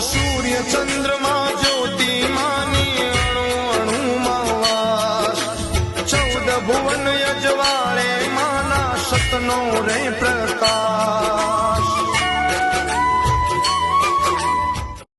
ચંદ્રમા જ્યોતિ માની અણુ અણુમાં વાસ. ચૌદ ભુવન યજવાળે માના સતનો રે પ્રકાશ